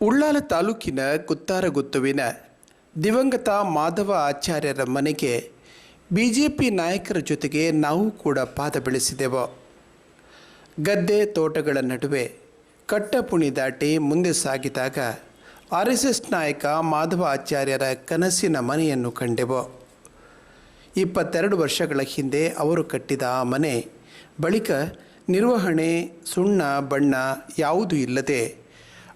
ಉಳ್ಳಾಲ ತಾಲೂಕಿನ ಕುತ್ತಾರಗುತ್ತುವಿನ ದಿವಂಗತ ಮಾಧವ ಆಚಾರ್ಯರ ಮನೆಗೆ ಬಿಜೆಪಿ ನಾಯಕರ ಜೊತೆಗೆ ನಾವು ಕೂಡ ಪಾದ ಬೆಳೆಸಿದೆವು. ಗದ್ದೆ ತೋಟಗಳ ನಡುವೆ ಕಟ್ಟಪುಣಿ ದಾಟಿ ಮುಂದೆ ಸಾಗಿದಾಗ ಆರ್ ಎಸ್ ಎಸ್ ನಾಯಕ ಮಾಧವ ಆಚಾರ್ಯರ ಕನಸಿನ ಮನೆಯನ್ನು ಕಂಡೆವು. ಇಪ್ಪತ್ತೆರಡು ವರ್ಷಗಳ ಹಿಂದೆ ಅವರು ಕಟ್ಟಿದ ಆ ಮನೆ ಬಳಿಕ ನಿರ್ವಹಣೆ ಸುಣ್ಣ ಬಣ್ಣ ಯಾವುದೂ ಇಲ್ಲದೆ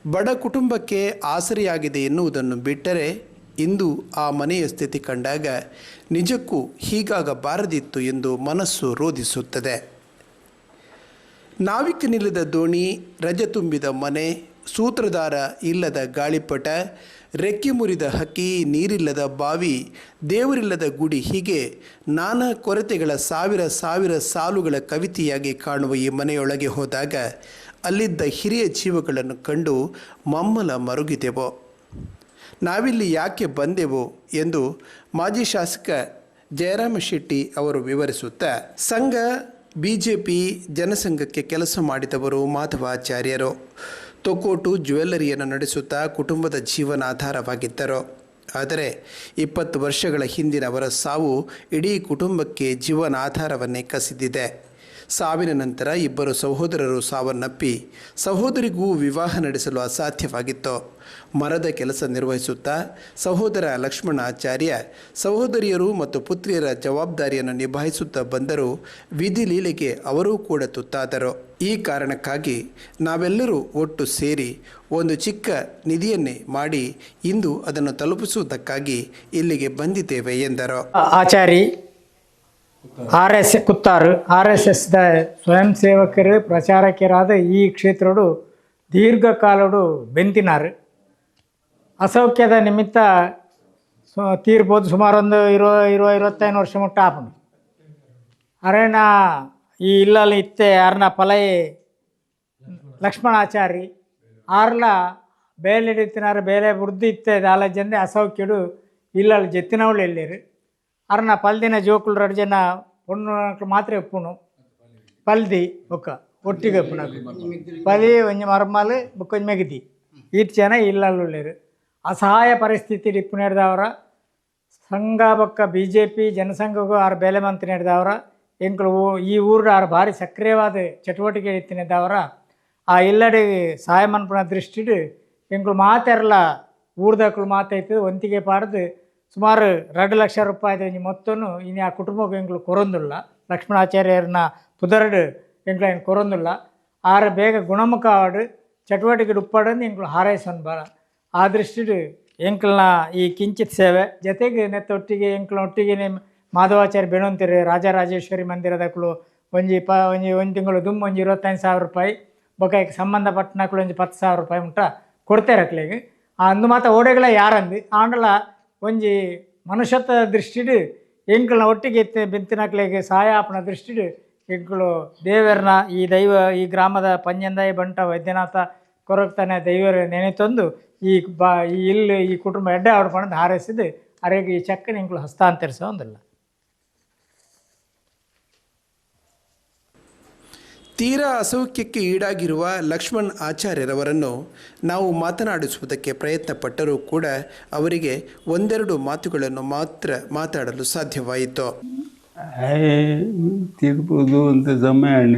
ಬಡ ಕುಟುಂಬಕ್ಕೆ ಆಸರೆಯಾಗಿದೆ ಎನ್ನುವುದನ್ನು ಬಿಟ್ಟರೆ ಇಂದು ಆ ಮನೆಯ ಸ್ಥಿತಿ ಕಂಡಾಗ ನಿಜಕ್ಕೂ ಹೀಗಾಗಬಾರದಿತ್ತು ಎಂದು ಮನಸ್ಸು ರೋಧಿಸುತ್ತದೆ. ನಾವಿಕನಿಲ್ಲದ ದೋಣಿ, ರಜ ತುಂಬಿದ ಮನೆ, ಸೂತ್ರಧಾರ ಇಲ್ಲದ ಗಾಳಿಪಟ, ರೆಕ್ಕೆ ಮುರಿದ ಹಕ್ಕಿ, ನೀರಿಲ್ಲದ ಬಾವಿ, ದೇವರಿಲ್ಲದ ಗುಡಿ ಹೀಗೆ ನಾನಾ ಕೊರತೆಗಳ ಸಾವಿರ ಸಾವಿರ ಸಾಲುಗಳ ಕವಿತೆಯಾಗಿ ಕಾಣುವ ಈ ಮನೆಯೊಳಗೆ ಹೋದಾಗ ಅಲ್ಲಿದ್ದ ಹಿರಿಯ ಜೀವಗಳನ್ನು ಕಂಡು ಮಮ್ಮಲ ಮರುಗಿದೆವೋ. ನಾವಿಲ್ಲಿ ಯಾಕೆ ಬಂದೆವು ಎಂದು ಮಾಜಿ ಶಾಸಕ ಜಯರಾಮ ಶೆಟ್ಟಿ ಅವರು ವಿವರಿಸುತ್ತಾ, ಸಂಘ, ಬಿಜೆಪಿ ಜನಸಂಘಕ್ಕೆ ಕೆಲಸ ಮಾಡಿದವರು ಮಾಧವಾಚಾರ್ಯರು. ತೊಕೋಟು ಜ್ಯುವೆಲ್ಲರಿಯನ್ನು ನಡೆಸುತ್ತಾ ಕುಟುಂಬದ ಜೀವನಾಧಾರವಾಗಿದ್ದರು. ಆದರೆ ಇಪ್ಪತ್ತು ವರ್ಷಗಳ ಹಿಂದಿನ ಅವರ ಸಾವು ಇಡೀ ಕುಟುಂಬಕ್ಕೆ ಜೀವನಾಧಾರವನ್ನೇ ಕಸಿದಿದೆ. ಸಾವಿನ ನಂತರ ಇಬ್ಬರು ಸಹೋದರರು ಸಾವನ್ನಪ್ಪಿ ಸಹೋದರಿಗೂ ವಿವಾಹ ನಡೆಸಲು ಅಸಾಧ್ಯವಾಗಿತ್ತು. ಮರದ ಕೆಲಸ ನಿರ್ವಹಿಸುತ್ತಾ ಸಹೋದರ ಲಕ್ಷ್ಮಣ ಆಚಾರ್ಯ, ಸಹೋದರಿಯರು ಮತ್ತು ಪುತ್ರಿಯರ ಜವಾಬ್ದಾರಿಯನ್ನು ನಿಭಾಯಿಸುತ್ತಾ ಬಂದರೂ ವಿಧಿ ಲೀಲೆಗೆ ಅವರೂ ಕೂಡ ತುತ್ತಾದರು. ಈ ಕಾರಣಕ್ಕಾಗಿ ನಾವೆಲ್ಲರೂ ಒಟ್ಟು ಸೇರಿ ಒಂದು ಚಿಕ್ಕ ನಿಧಿಯನ್ನೇ ಮಾಡಿ ಇಂದು ಅದನ್ನು ತಲುಪಿಸುವುದಕ್ಕಾಗಿ ಇಲ್ಲಿಗೆ ಬಂದಿದ್ದೇವೆ ಎಂದರು. Achari R S Kuttaru. R S ಎಸ್ದ ಸ್ವಯಂ ಸೇವಕರು, ಪ್ರಚಾರಕರಾದ ಈ ಕ್ಷೇತ್ರಡು ದೀರ್ಘಕಾಲಡು ಬೆಂತಿನಾರು. ಅಸೌಖ್ಯದ ನಿಮಿತ್ತ ಸು ತೀರ್ಬೋದು ಸುಮಾರು ಒಂದು ಇರೋ ಇರುವ ಇರುವತ್ತೈದು ವರ್ಷ ಮುಟ್ಟ ಅರೇನ ಈ ಇಲ್ಲಲ್ಲಿ ಇತ್ತೆ ಅರ್ನ ಪಲೈ ಲಕ್ಷ್ಮಣಾಚಾರಿ ಆರ್ಲ ಬೇಲೆ ಹಿಡಿತಿನಾರ ಬೇಲೆ ಬುರ್ದು ಇತ್ತೆ ದಾಲ ಜನ ಅಸೌಖ್ಯಡು ಇಲ್ಲಲ್ಲಿ ಜೆತ್ತಿನವಳು ಎಲ್ಲಿರು. ಅರ್ನ ಪಲ್ದಿನ ಜೋಕುಲು ರಡ್ ಜನ ಪೊಣ್ಣು ಮಾತ್ರ ಎಪ್ಪುನು. ಪಲ್ದಿ, ಬೊಕ್ಕ, ಒಟ್ಟಿಗೆ ಎಪ್ಪುನ ಪದಿ ಒಂಜಿ ಮರಮಲ್, ಬೊಕ್ಕ ಮೆಗದಿ. ಈಟ್ ಜನ ಅಸಹಾಯ ಪರಿಸ್ಥಿತಿ ಇಪ್ಪು ನಡೆದವರ. ಸಂಘ ಬೊಕ್ಕ ಬಿ ಜೆ ಪಿ ಜನಸಂಘಗೂ ಆರು ಬೆಲೆ ಮಂತ್ರಿ ನಡೆದವರ. ಊ- ಈ ಊರ ಆರು ಭಾರಿ ಸಕ್ರಿಯವಾದ ಚಟುವಟಿಕೆ ಎತ್ತಿನದವರ ಆ ಇಲ್ಲಡೆ ಸಹಾಯ ಮನ್ಪುನ ದೃಷ್ಟಿಡು ಎಂಕಲು ಮಾತೆರಲ ಊರ್ದಕ್ಕಳು ಮಾತೈತದ ಒಂತಿಗೆ ಪಾಡ್ದು ಸುಮಾರು ಎರಡು ಲಕ್ಷ ರೂಪಾಯಿ ಮೊತ್ತನು ಇನ್ನು ಆ ಕುಟುಂಬಕ್ಕೆ ಎಂಕ್ಲು ಕೊರೊಂದುಲ್ಲ. ಲಕ್ಷ್ಮಣಾಚಾರ್ಯರನ್ನ ಪುದರಡು ಎಂಗಳು ಏನು ಕೊರೊಂದುಲ್ಲ. ಆರು ಬೇಗ ಗುಣಮುಖ ಆಡು ಚಟುವಟಿಕೆ ಉಪ್ಪಡಂದು ಎಂಗಳು ಹಾರೈಸನ್ ಬರ ಆ ದೃಷ್ಟಿಡು ಎಂಕಲ್ನ ಈ ಕಿಂಚಿತ್ ಸೇವೆ. ಜೊತೆಗೆ ನೆತ್ತೊಟ್ಟಿಗೆ ಎಂಕ್ಲ ಒಟ್ಟಿಗೆ ನಿಮ್ಮ ಮಾಧವಾಚಾರ್ಯ ಬೆಣೊಂತಿರಿ ರಾಜರಾಜೇಶ್ವರಿ ಮಂದಿರದಕ್ಕಳು ಒಂಜಿ ಪ ಒಂಜಿ ಒಂದು ತಿಂಗಳು ದುಮ್ ಒಂಜಿ ಇರುವತ್ತೈದು ಸಾವಿರ ರೂಪಾಯಿ ಬೊಕ ಸಂಬಂಧಪಟ್ಟನಕ್ಕಳು ಒಂಜಿ ಪತ್ತು ಸಾವಿರ ರೂಪಾಯಿ ಮುಟ್ಟ ಕೊಡ್ತಾರೆ ಅಕ್ಲಿಗೆ ಅಂದು ಮಾತ್ರ ಓಡೆಗಳ ಯಾರಂದು? ಆಂಡಲ ಒಂಜಿ ಮನುಷ್ಯತ್ವ ದೃಷ್ಟಿಡು ಎಂಕ್ಲನ ಒಟ್ಟಿಗೆ ಎತ್ತಿ ಬೆಂತಿನಕ್ಲೆಗೆ ಆಪಣ ದೃಷ್ಟಿಡು. ಎಂಕ್ಲು ದೇವರನ್ನ ಈ ದೈವ, ಈ ಗ್ರಾಮದ ಪಂಜಂದಾಯಿ ಬಂಟ ವೈದ್ಯನಾಥ ಕೊರಗ್ತಾನೆ ದೈವರ ನೆನೆತಂದು ಈ ಬಾ, ಈ ಇಲ್ಲಿ ಈ ಕುಟುಂಬ ಎಡ್ಡೆ ಆಡ್ಕೊಂಡು ಹಾರೈಸಿದ್ದು ಅರೆಗೆ ಈ ಚಕ್ಕನ ಎಂಕ್ಲು ಹಸ್ತಾಂತರಿಸೋ ಒಂದಿಲ್ಲ. ತೀರಾ ಅಸೌಖ್ಯಕ್ಕೆ ಈಡಾಗಿರುವ ಲಕ್ಷ್ಮಣ್ ಆಚಾರ್ಯರವರನ್ನು ನಾವು ಮಾತನಾಡಿಸುವುದಕ್ಕೆ ಪ್ರಯತ್ನಪಟ್ಟರೂ ಕೂಡ ಅವರಿಗೆ ಒಂದೆರಡು ಮಾತುಗಳನ್ನು ಮಾತ್ರ ಮಾತಾಡಲು ಸಾಧ್ಯವಾಯಿತು. ತಿರುಪುದು ಅಂತ ಸಮಯಾಣ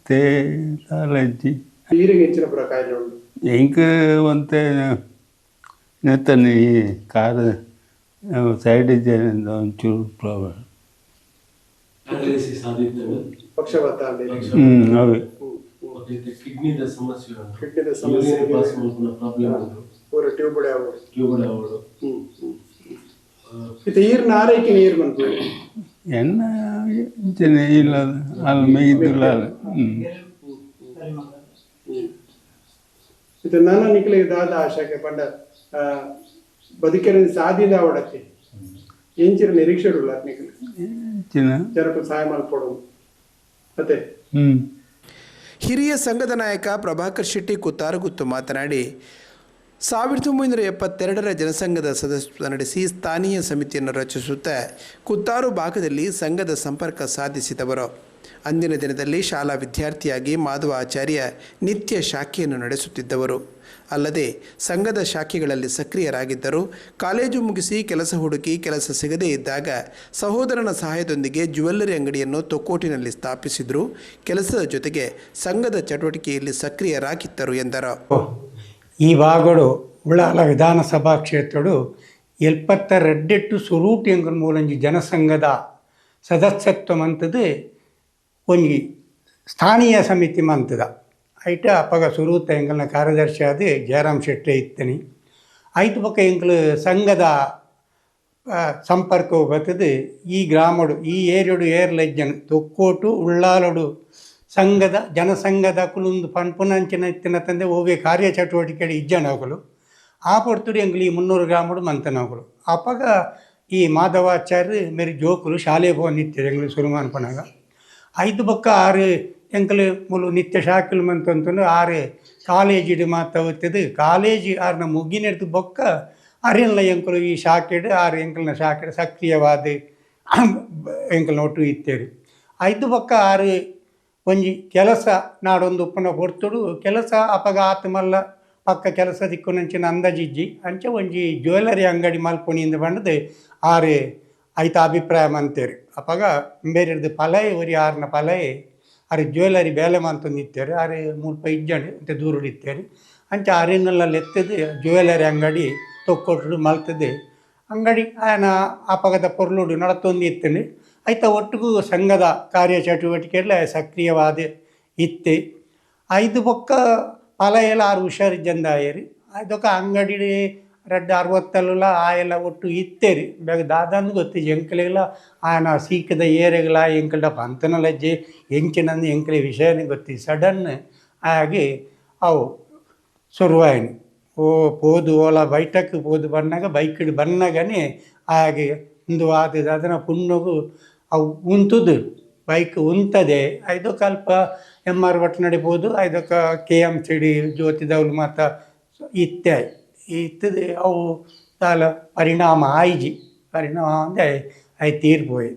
ಹೆಂಗ ನೇತನ ಇಂಕ ಅಂತ ನೆತ್ತನೆ ಕಾರ ಸೈಡ್ ಒಂಚೂರು ಪ್ರಾಬ್ಲಮ್ ಆದಿತ್ತವೆ ಹ್ಮ್ ಇದು ಕಿಡ್ನಿದ ಸಮಸ್ಯೆ ಟ್ಯೂಬ್ ಪಾಸ್ ಮಾಡ್ಕೊಂಡ ಪ್ರಾಬ್ಲಮ್ ಉಂಟು ಟ್ಯೂಬ್ ಅವಳು ಈರ್ನ ಆರೈಕೆ ನೀರು ಬಂತು. ಎನ್ನ ಇಂಚನೆ ಇಲ್ಲ ಅಲ್ಲಿ ಮೇಯ್ದಿಲ್ಲ ಹ್ಮ್. ಇದು ನನ್ನ ನಿಖಿಲಿಗೆ ದಾದ ಆಶಾಕೆ ಪಂಡ ಬದುಕಿನ ಸಾಧ್ಯದ ಅವಡಕ್ಕೆ. ಎಂಚಿನ ನಿರೀಕ್ಷೆ ಉಳ್ಳ ನಿಖಿಲ್. ಚಿನ್ನ ಜನಕ್ಕೆ ಸಹಾಯ ಮಾಡಿಕೊಡು ಮತ್ತೆ? ಹ್ಮ್. ಹಿರಿಯ ಸಂಘದ ನಾಯಕ ಪ್ರಭಾಕರ್ ಶೆಟ್ಟಿ ಕುತ್ತಾರಗುತ್ತು ಮಾತನಾಡಿ ಸಾವಿರದ ಒಂಬೈನೂರ ಎಪ್ಪತ್ತೆರಡರ ಜನಸಂಘದ ಸದಸ್ಯ ನಡೆಸಿ ಸ್ಥಾನೀಯ ಸಮಿತಿಯನ್ನು ರಚಿಸುತ್ತಾ ಕುತ್ತಾರು ಭಾಗದಲ್ಲಿ ಸಂಘದ ಸಂಪರ್ಕ ಸಾಧಿಸಿದವರು. ಅಂದಿನ ದಿನದಲ್ಲಿ ಶಾಲಾ ವಿದ್ಯಾರ್ಥಿಯಾಗಿ ಮಾಧವ ಆಚಾರ್ಯ ನಿತ್ಯ ಶಾಖೆಯನ್ನು ನಡೆಸುತ್ತಿದ್ದವರು. ಅಲ್ಲದೆ ಸಂಘದ ಶಾಖೆಗಳಲ್ಲಿ ಸಕ್ರಿಯರಾಗಿದ್ದರು ಕಾಲೇಜು ಮುಗಿಸಿ ಕೆಲಸ ಹುಡುಕಿ ಕೆಲಸ ಸಿಗದೇ ಇದ್ದಾಗ ಸಹೋದರನ ಸಹಾಯದೊಂದಿಗೆ ಜ್ಯುವೆಲ್ಲರಿ ಅಂಗಡಿಯನ್ನು ತೊಕ್ಕೋಟಿನಲ್ಲಿ ಸ್ಥಾಪಿಸಿದರು. ಕೆಲಸದ ಜೊತೆಗೆ ಸಂಘದ ಚಟುವಟಿಕೆಯಲ್ಲಿ ಸಕ್ರಿಯರಾಗಿದ್ದರು ಎಂದರು. ಈ ಭಾಗಗಳು ಉಳ್ಳಾಲ ವಿಧಾನಸಭಾ ಕ್ಷೇತ್ರಡು ಎಲ್ಪತ್ತ ರೆಡ್ಡೆಟ್ಟು ಸುರೂಟಿ ಅಂಗ ಮೂಲಂಜಿ ಜನಸಂಘದ ಸದಸ್ಯತ್ವ ಮಂತದು ಒಂಜಿ ಸ್ಥಾನೀಯ ಸಮಿತಿ ಮಂತದ ಐಟ ಅಪ್ಪಗ ಸುರೂತ ಎಂಗಲ್ನ ಕಾರ್ಯದರ್ಶಿ ಆದ ಜಯರಾಮ್ ಶೆಟ್ಟಿ ಇತ್ತನಿ. ಐತು ಪಕ್ಕ ಎಂಕಲು ಸಂಘದ ಸಂಪರ್ಕ ಬರ್ತದೆ. ಈ ಗ್ರಾಮಡು, ಈ ಏರಿಯಡು ಏರ್ಲೆಜ್ಜನ್ ತೊಕ್ಕೋಟು ಉಳ್ಳಾಲಡು ಸಂಘದ, ಜನಸಂಘದ ಕುಲುಂದು ಪನ್ಪುನಂಚಿನ ಇತ್ತಿನ ತಂದೆ ಓವೆ ಕಾರ್ಯ ಚಟುವಟಿಕೆ ಇಜ್ಜನವುಗಳು ಆ ಪೊರ್ತುಡು ಎಂಗ್ಲಿ ಈ ಮುನ್ನೂರು ಗ್ರಾಮಡು ಮಂತನವುಗಳು ಅಪ್ಪಗ ಈ ಮಾಧವಾಚಾರ್ಯ ಮೇರಿ ಜೋಕುಲು ಶಾಲೆ ಪೋ ನಿತ್ಯ ಎಂಗ್ಲಿ ಸುರುಮಾನ್ ಪನಗ ಐದು ಬೊಕ್ಕ ಆರು ಎಂಕಲು ಮುಲು ನಿತ್ಯ ಮಂತಂತಂದು ಕಾಲೇಜ್ ಕಾಲೇಜಿಡು ಮಾತ ಒತ್ತದು ಕಾಲೇಜ್ ಆರ್ನ ಮುಗಿನೆಡ್ದು ಬೊಕ್ಕ ಅರೆಲ್ಲ ಎಂಕಲು ಈ ಶಾಖೆಡು ಆರ್ ಎಂಕಲ್ನ ಶಾಖೆಡು ಸಕ್ರಿಯವಾದ ಎಂಕಲ್ನ ಒಟ್ಟು ಇತ್ತೇರಿ. ಐದು ಬೊಕ್ಕ ಆರು ಒಂಜಿ ಕೆಲಸ ನಾಡೊಂದು ಉಪ್ಪನ ಹೊರ್ತುಡು, ಕೆಲಸ ಅಪಗ ಆತ ಮಲ್ಲ ಪಕ್ಕ ಕೆಲಸ ದಿಕ್ಕುನಂಚಿನ ಅಂದಾಜಿಜ್ಜಿ, ಅಂಚ ಒಂಜಿ ಜ್ಯುವೆಲರಿ ಅಂಗಡಿ ಮಲ್ಪೊಣಿಯಿಂದ ಬಂಡದು ಆರು ಐತ ಅಭಿಪ್ರಾಯ ಮಂತೇರು. ಅಪಗ ಬೇರೆಡ್ದು ಪಲಯೆ ಒರಿ ಆರ್ನ ಪಲಯೆ ಆರು ಜ್ಯುವೆಲರಿ ಬೇಲೆ ಮಂತೊಂದು ಅರೆ ಮುಲ್ಪ ಅಂತ ದೂರ ಇತ್ತೇರು ಅಂಚ ಆರಿನಲ್ಲ ಎತ್ತದು ಜ್ಯುವೆಲರಿ ಅಂಗಡಿ ತೊಕ್ಕೊಟ್ಟು ಮಲ್ತದೆ. ಅಂಗಡಿ ಆಯನ ಅಪಗದ ಪೊರ್ಲುಡು ನಡತೊಂದು ಇತ್ತೇನೆ. ಐತ ಒಟ್ಟಿಗೂ ಸಂಘದ ಕಾರ್ಯ ಚಟುವಟಿಕೆಯಲ್ಲ ಸಕ್ರಿಯವಾದ ಇತ್ತೆ. ಐದು ಬೊಕ್ಕ ಎಲ್ಲ ಆರು ಹುಷಾರಿಜ್ಜಂದಾಯರು ಅದೊಕ್ಕ ಅಂಗಡಿ ರೆಡ್ ಅರವತ್ತಲ್ಲ ಆಯೆಲ್ಲ ಒಟ್ಟು ಇತ್ತೇರಿ. ಬೇಗ ದಾದಾನು ಗೊತ್ತಿ, ಎಂಕಲೆಲ್ಲ ಆಯನ ಸೀಕದ ಏರೆಗಳ ಎಂಕಲ್ಡ ಪಂತನಲಜ್ಜೆ ಎಂಚಿನಂದು ಎಂಕಲೆ ವಿಷಯನೇ ಗೊತ್ತಿ. ಸಡನ್ ಆಗಿ ಅವು ಶುರುವಾಯಿನಿ. ಓ ಪೋದು, ಓಲ ಬೈಟಕ್ಕೆ ಪೋದು ಬನ್ನಾಗ ಬೈಕಿಡ್ ಬಂದಾಗನೇ ಹಾಗೆ ಒಂದು ಆದದ ಅದನ್ನ ಪುಣ್ಣಗು ಅವು ಉಂತುದು. ಬೈಕ್ ಉಂತದೆ. ಐದು ಕಲ್ಪ ಎಂ ಆರ್ ಒಟ್ಟು ನಡಿಬೋದು ಐದಕ್ಕ ಕೆ ಎಂ ಸಿ ಡಿ ದೌಲ್ ಮಾತ ಇತ್ತೆ. ಇತ್ತದೆ ಅವು ತಾಲ ಪರಿಣಾಮ ಆಯ್ಜಿ. ಪರಿಣಾಮ ಅಂದರೆ ಅವು ತೀರ್ಪೋಯಿ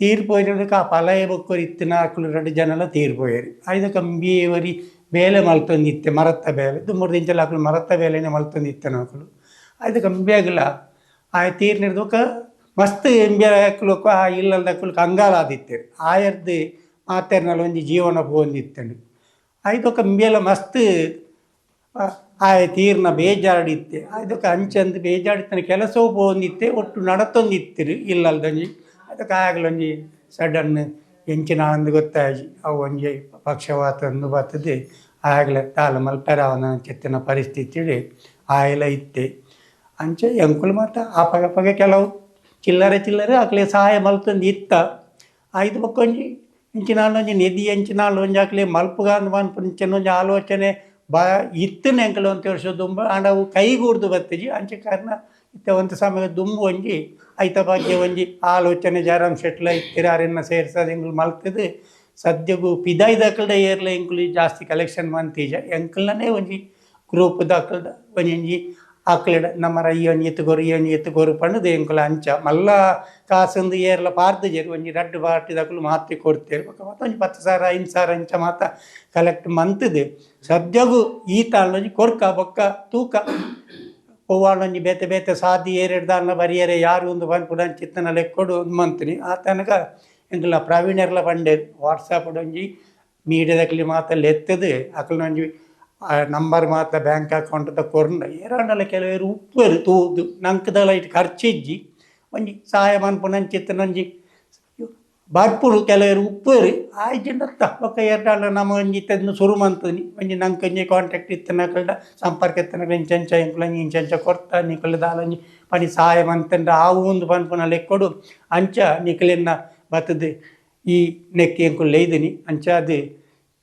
ತೀರ್ಪೋಯಿನದಕ್ಕೆ ಆ ಪಲಯ ಬೊಕ್ಕರು ಇತ್ತು ನಾಲ್ಕು ಎರಡು ಜನ ಎಲ್ಲ ತೀರ್ಪೋಯಿರಿ ಐದು ಕಂಬಿಯವರಿ ಬೇಲೆ ಮಲ್ತೊಂದಿತ್ತೆ, ಮರತ್ತ ಬೇಲೆ. ದುಮ್ಮೂರು ದಿಂಚಲ ಹಾಕಲು ಮರತ್ತ ಬೇಲೆನೆ ಮಲ್ತೊಂದಿತ್ತೆ ನಾಲ್ಕು ಐದು ಕಂಬಿಯಾಗಿಲ್ಲ. ಆ ತೀರ್ ನಿರ್ದೋಕ ಮಸ್ತ್ ಎಂಬಿಯ ಹಾಕಲು ಆ ಇಲ್ಲದ ಹಾಕಲು ಕಂಗಾಲಾದಿತ್ತೆ ಆಯರ್ದು ಮಾತೇರ್ನಲ್ಲಿ ಒಂದು ಜೀವನ ಪೋಂದಿತ್ತಂಡು ಐದೊಕ್ಕ ಎಂಬಿಯಲ್ಲ ಮಸ್ತ್ ತೀರ್ನ ಬೇಜಾಡಿತ್ತೆ ಅದಕ್ಕೆ ಅಂಚಂದು ಬೇಜಾಡಿತ್ತನ ಕೆಲಸವೂ ಪೋಂದಿತ್ತೆ ಒಟ್ಟು ನಡತೊಂದಿತ್ತಿರು. ಇಲ್ಲಲ್ದಂಜಿ ಅದಕ್ಕೆ ಆಗಲೊಂಜಿ ಸಡನ್ ಎಂಚಿನ ಅಂದು ಗೊತ್ತಾಜಿ ಅವು ಒಂಜಿ ಪಕ್ಷವಾತ ಅಂದು ಬರ್ತದೆ. ಆಗಲೇ ತಾಲ ಮಲ್ಪರ ಅವನ ಚೆತ್ತಿನ ಪರಿಸ್ಥಿತಿ ಆಯಲ ಇತ್ತೆ. ಅಂಚೆ ಎಂಕುಲು ಮಾತ್ರ ಆ ಪಗ ಕೆಲವು ಚಿಲ್ಲರೆ ಚಿಲ್ಲರೆ ಆಕಲೆ ಸಹಾಯ ಮಲ್ತಂದು ಇತ್ತ ಐದು ಇಂಚಿನ ಒಂಜಿ ನಿಧಿ ಎಂಚಿನಾಲೊಂಜಿ ಆಕಲೆ ಮಲ್ಪುಗಾಂದು ಮನ್ಪುಂಚಿನ ಒಂಜಿ ಆಲೋಚನೆ ಬಾ, ಇತ್ತಿನ ಎಂಕಲು ಅಂತ ವರ್ಷ ದುಂಬ, ಆಂಡ ಅವು ಕೈಗೂಡ್ದು ಬರ್ತೀವಿ ಅಂಚೆ ಕಾರಣ ಇತ್ತ ಒಂದು ಸಮಯ ದುಂಬು ಒಂಜಿ, ಐತ ಭಾಗ್ಯ ಒಂಜಿ, ಆಲೋಚನೆ ಜಾರಾಮ್ ಶೆಟ್ಲ ಇತ್ತಿರಾರಿನ ಸೇರ್ಸದ ಎಂಕುಲು ಮಲ್ತದೆ. ಸದ್ಯಗೂ ಪಿದಾಯ್ದಕಲ್ಡ ಏರ್ಲ ಎಂಕುಲಿ ಜಾಸ್ತಿ ಕಲೆಕ್ಷನ್ ಮಂತೀಜ ಎಂಕಲ್ನೇ ಒಂಜಿ ಗ್ರೂಪ್ ದಾಖಲ್ದ ಒಂಜಿ ಆಕಲಿಡ ನಮ್ಮರ ಒಂಜಿ ಎತ್ತುಗೊರು ಒಂಜಿ ಎತ್ತುಗೊರು ಪಂಡದು ಎಂಕುಲ ಅಂಚ. ಮಲ್ಲ ಕಾಸಂದು ಏರ್ಲ ಪಾರ್ದು ಜೇರು ಒಂಜಿ ರಡ್ಡು ಪಾರ್ಟಿ ದಾಕಲು ಮಾತ್ರೆ ಕೊಡ್ತೇರು. ಬೊಕ ಮಾತ, ಒಂಜಿ ಪತ್ತು ಸಾವಿರ, ಐದು ಸಾವಿರ ಅಂಚ ಮಾತ ಕಲೆಕ್ಟ್ ಮಂತದೆ. ಸದ್ಯಗು ಈ ತಾಳೊಂಜಿ ಕೊರ್ಕ, ಬೊಕ್ಕ, ತೂಕ. ಪೋವಾಳೊಂಜಿ ಬೇತೆ ಬೇತೆ ಸಾದಿ ಏರೆಡ್ದ ಅನ್ನ ಬರಿಯರೆ, ಯಾರು ಒಂದು ಪನ್ಪುಡ ಚಿತ್ತನ ಲೆಕ್ಕೊಡು ಮಂತ್ನಿ ಆ ತನಕ ಎಂಕುಲ ಪ್ರವೀಣರ್ಲ ಪಂಡೆ ವಾಟ್ಸಾಪ್ ಒಂಜಿ ಮೀಡಿಯಾದಲ್ಲಿ ಮಾತಲ್ಲಿ ಎತ್ತದೆ. ಅಕಲ್ನೊಂಜಿ ನಂಬರ್ ಮಾತ್ರ ಬ್ಯಾಂಕ್ ಅಕೌಂಟ್ ಕೊರ್ನ. ಏರಾಂಡಲ ಕೆಲವರು ಉಪ್ಪರು ತೂದು ನಂಕದಲ ಇಟ್ಟು ಖರ್ಚಿಜ್ಜಿ ಒಂಜಿ ಸಹಾಯ ಮನ್ಪುನಂಚಿತ್ತನೊಂಜಿ ಬರ್ಪುರು ಕೆಲವರು ಉಪ್ಪರು ಆಯ್ಜಿಂಡತ್ತ ಒಕ್ಕ ಎರಡಲ್ಲ ನಮ್ಮ ಒಂಜಿ ತಂದು ಶುರು ಮಂತನಿ. ಒಂಜಿ ನಂಗೆ ಒಂಜಿ ಕಾಂಟ್ಯಾಕ್ಟ್ ಇತ್ತನ ಕಳ್ದ. ಸಂಪರ್ಕ ಇತ್ತನ ಇಂಚಂಚ ಇಂಕ್ಲಂಜಿ ಇಂಚಂಚ ಕೊಡ್ತಾ. ನಿಕಲ್ ದಾಲಂಜಿ ಪನಿ ಸಹಾಯ ಮಂತಂಡ ಆವು ಒಂದು ಪನ್ಪುನ ಲೆಕ್ಕೊಡು ಅಂಚ ನಿಕಲಿನ ಬತ್ತದೆ ಈ ನೆಕ್ಕಿ ಎಂಕುಲು ಲೈದಿನಿ ಅಂಚ ಅದು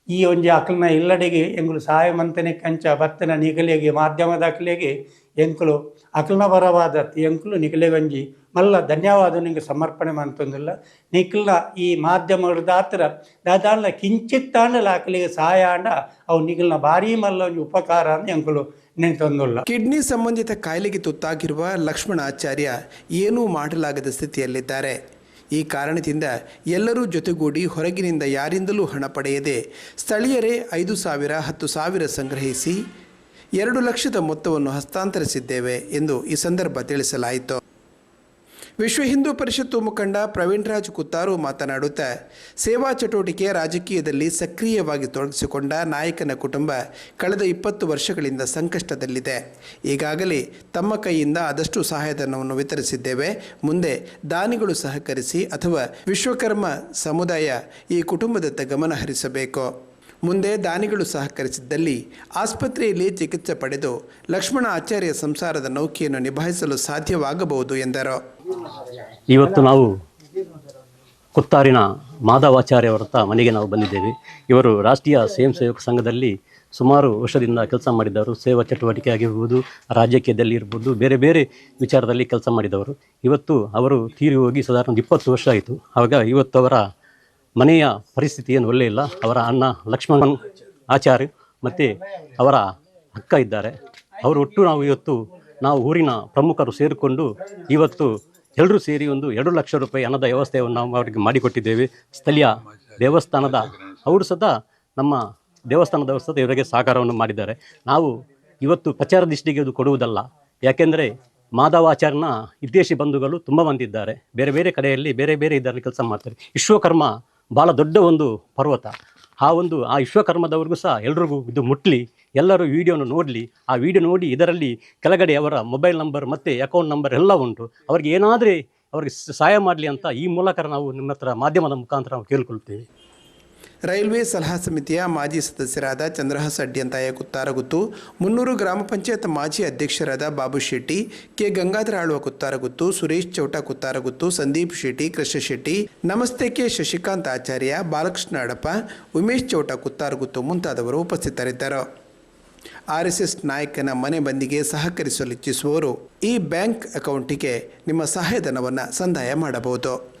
ಈ ಒಂಜಿ ಅಕಲ್ನ ಇಲ್ಲಡೆಗೆ ಎಂಕುಲು ಸಹಾಯ ಮಂತನೆ ಕಂಚ ಬತ್ತನ ನಿಗಲೆಗೆ, ಮಾಧ್ಯಮದ ಅಕ್ಲೆಗೆ ಎಂಕುಲು ಅಕಲ್ನ ಬರವಾದ ಎಂಕುಲು ನಿಗಲೆಗೆ ಒಂಜಿ ಮಲ್ಲ ಧನ್ಯವಾದ ನಿಂಗೆ ಸಮರ್ಪಣೆ ಮಂತೊಂದಿಲ್ಲ. ನಿಖಲ್ನ ಈ ಮಾಧ್ಯಮದ ಹತ್ರ ದಾದಾಂಡ್ಲ ಕಿಂಚಿತ್ತಾಂಡಲ ಅಕಲಿಗೆ ಸಹಾಯ ಆಂಡ ಅವು ನಿಗಲ್ನ ಭಾರಿ ಮಲ್ಲ ಒಂದು ಉಪಕಾರ ಅಂತ ಎಂಕುಲು ನೆನ್ತೊಂದುಲ್ಲ. ಕಿಡ್ನಿ ಸಂಬಂಧಿತ ಕಾಯಿಲೆಗೆ ತುತ್ತಾಗಿರುವ ಲಕ್ಷ್ಮಣ ಆಚಾರ್ಯ ಏನೂ ಮಾಡಲಾಗದ ಸ್ಥಿತಿಯಲ್ಲಿದ್ದಾರೆ. ಈ ಕಾರಣದಿಂದ ಎಲ್ಲರೂ ಜೊತೆಗೂಡಿ ಹೊರಗಿನಿಂದ ಯಾರಿಂದಲೂ ಹಣ ಪಡೆಯದೆ ಸ್ಥಳೀಯರೇ ಐದು ಸಾವಿರ, ಹತ್ತು ಸಾವಿರ ಸಂಗ್ರಹಿಸಿ ಎರಡು ಲಕ್ಷದ ಮೊತ್ತವನ್ನು ಹಸ್ತಾಂತರಿಸಿದ್ದೇವೆ ಎಂದು ಈ ಸಂದರ್ಭ ತಿಳಿಸಲಾಯಿತು. ವಿಶ್ವ ಹಿಂದೂ ಪರಿಷತ್ತು ಮುಖಂಡ ಪ್ರವೀಣ್ ರಾಜ್ ಕುತ್ತಾರು ಮಾತನಾಡುತ್ತಾ, ಸೇವಾ ಚಟುವಟಿಕೆ ರಾಜಕೀಯದಲ್ಲಿ ಸಕ್ರಿಯವಾಗಿ ತೊಡಗಿಸಿಕೊಂಡ ನಾಯಕನ ಕುಟುಂಬ ಕಳೆದ ಇಪ್ಪತ್ತು ವರ್ಷಗಳಿಂದ ಸಂಕಷ್ಟದಲ್ಲಿದೆ. ಈಗಾಗಲೇ ತಮ್ಮ ಕೈಯಿಂದ ಆದಷ್ಟು ಸಹಾಯಧನವನ್ನು ವಿತರಿಸಿದ್ದೇವೆ. ಮುಂದೆ ದಾನಿಗಳು ಸಹಕರಿಸಿ ಅಥವಾ ವಿಶ್ವಕರ್ಮ ಸಮುದಾಯ ಈ ಕುಟುಂಬದತ್ತ ಗಮನ ಹರಿಸಬೇಕು. ಮುಂದೆ ದಾನಿಗಳು ಸಹಕರಿಸಿದ್ದಲ್ಲಿ ಆಸ್ಪತ್ರೆಯಲ್ಲಿ ಚಿಕಿತ್ಸೆ ಪಡೆದು ಲಕ್ಷ್ಮಣ ಆಚಾರ್ಯ ಸಂಸಾರದ ನೌಕೆಯನ್ನು ನಿಭಾಯಿಸಲು ಸಾಧ್ಯವಾಗಬಹುದು ಎಂದರು. ಇವತ್ತು ನಾವು ಕುತ್ತಾರಿನ ಮಾಧವಾಚಾರ್ಯ ಅವರ ಮನೆಗೆ ನಾವು ಬಂದಿದ್ದೇವೆ. ಇವರು ರಾಷ್ಟ್ರೀಯ ಸ್ವಯಂ ಸೇವಕ ಸಂಘದಲ್ಲಿ ಸುಮಾರು ವರ್ಷದಿಂದ ಕೆಲಸ ಮಾಡಿದವರು. ಸೇವಾ ಚಟುವಟಿಕೆ ಆಗಿರ್ಬೋದು, ರಾಜಕೀಯದಲ್ಲಿ ಇರ್ಬೋದು, ಬೇರೆ ಬೇರೆ ವಿಚಾರದಲ್ಲಿ ಕೆಲಸ ಮಾಡಿದವರು. ಇವತ್ತು ಅವರು ತೀರಿ ಹೋಗಿ ಸಾಧಾರಣ ಇಪ್ಪತ್ತು ವರ್ಷ ಆಯಿತು. ಆವಾಗ ಇವತ್ತು ಅವರ ಮನೆಯ ಪರಿಸ್ಥಿತಿ ಏನು ಒಳ್ಳೆಯ ಇಲ್ಲ ಅವರ ಅಣ್ಣ ಲಕ್ಷ್ಮಣ್ ಆಚಾರ್ಯ ಮತ್ತು ಅವರ ಅಕ್ಕ ಇದ್ದಾರೆ. ಅವರು ಒಟ್ಟು ನಾವು ಇವತ್ತು ನಾವು ಊರಿನ ಪ್ರಮುಖರು ಸೇರಿಕೊಂಡು ಇವತ್ತು ಎಲ್ಲರೂ ಸೇರಿ ಒಂದು ಎರಡು ಲಕ್ಷ ರೂಪಾಯಿ ಹಣದ ವ್ಯವಸ್ಥೆಯನ್ನು ನಾವು ಅವರಿಗೆ ಮಾಡಿಕೊಟ್ಟಿದ್ದೇವೆ. ಸ್ಥಳೀಯ ದೇವಸ್ಥಾನದ ಅವರು ಸದಾ ನಮ್ಮ ದೇವಸ್ಥಾನದ ಸಹ ಇವರಿಗೆ ಸಹಕಾರವನ್ನು ಮಾಡಿದ್ದಾರೆ. ನಾವು ಇವತ್ತು ಪ್ರಚಾರ ದೃಷ್ಟಿಗೆ ಅದು ಕೊಡುವುದಲ್ಲ. ಯಾಕೆಂದರೆ ಮಾಧವಾಚಾರ್ಯನ ವಿದೇಶಿ ಬಂಧುಗಳು ತುಂಬ ಬಂದಿದ್ದಾರೆ. ಬೇರೆ ಬೇರೆ ಕಡೆಯಲ್ಲಿ ಬೇರೆ ಬೇರೆ ಇದರಲ್ಲಿ ಕೆಲಸ ಮಾಡ್ತಾರೆ. ವಿಶ್ವಕರ್ಮ ಭಾಳ ದೊಡ್ಡ ಒಂದು ಪರ್ವತ. ಆ ಒಂದು, ಆ ವಿಶ್ವಕರ್ಮದವ್ರಿಗೂ ಸಹ ಎಲ್ರಿಗೂ ಇದು ಮುಟ್ಲಿ. ಎಲ್ಲರೂ ವಿಡಿಯೋನ ನೋಡಲಿ. ಆ ವಿಡಿಯೋ ನೋಡಿ ಇದರಲ್ಲಿ ಕೆಳಗಡೆ ಅವರ ಮೊಬೈಲ್ ನಂಬರ್ ಮತ್ತು ಅಕೌಂಟ್ ನಂಬರ್ ಎಲ್ಲ ಉಂಟು. ಅವ್ರಿಗೆ ಏನಾದರೆ ಅವ್ರಿಗೆ ಸಹಾಯ ಮಾಡಲಿ ಅಂತ ಈ ಮೂಲಕ ನಾವು ನಿಮ್ಮ ಹತ್ರ ಮಾಧ್ಯಮದ ಮುಖಾಂತರ ನಾವು ಕೇಳ್ಕೊಳ್ತೇವೆ. ರೈಲ್ವೆ ಸಲಹಾ ಸಮಿತಿಯ ಮಾಜಿ ಸದಸ್ಯರಾದ ಚಂದ್ರಹಾಸ ಅಡ್ಯಂತಾಯ ಕುತ್ತಾರಗುತ್ತು ಮುನ್ನೂರು ಗ್ರಾಮ ಪಂಚಾಯತ್ ಮಾಜಿ ಅಧ್ಯಕ್ಷರಾದ ಬಾಬು ಶೆಟ್ಟಿ, ಕೆ. ಗಂಗಾಧರ ಆಳ್ವ ಕುತ್ತಾರಗುತ್ತು, ಸುರೇಶ್ ಚೌಟ ಕುತ್ತಾರಗುತ್ತು, ಸಂದೀಪ್ ಶೆಟ್ಟಿ, ಕೃಷ್ಣ ಶೆಟ್ಟಿ, ನಮಸ್ತೆ ಕೆ. ಶಶಿಕಾಂತ್ ಆಚಾರ್ಯ, ಬಾಲಕೃಷ್ಣ ಅಡಪ ಉಮೇಶ್ ಚೌಟ ಕುತ್ತಾರಗುತ್ತು ಮುಂತಾದವರು ಉಪಸ್ಥಿತರಿದ್ದರು. ಆರ್ ಎಸ್ ಎಸ್ ನಾಯಕನ ಮನೆ ಬಂದಿಗೆ ಸಹಕರಿಸಲು ಇಚ್ಛಿಸುವವರು ಈ ಬ್ಯಾಂಕ್ ಅಕೌಂಟಿಗೆ ನಿಮ್ಮ ಸಹಾಯಧನವನ್ನು ಸಂದಾಯ ಮಾಡಬಹುದು.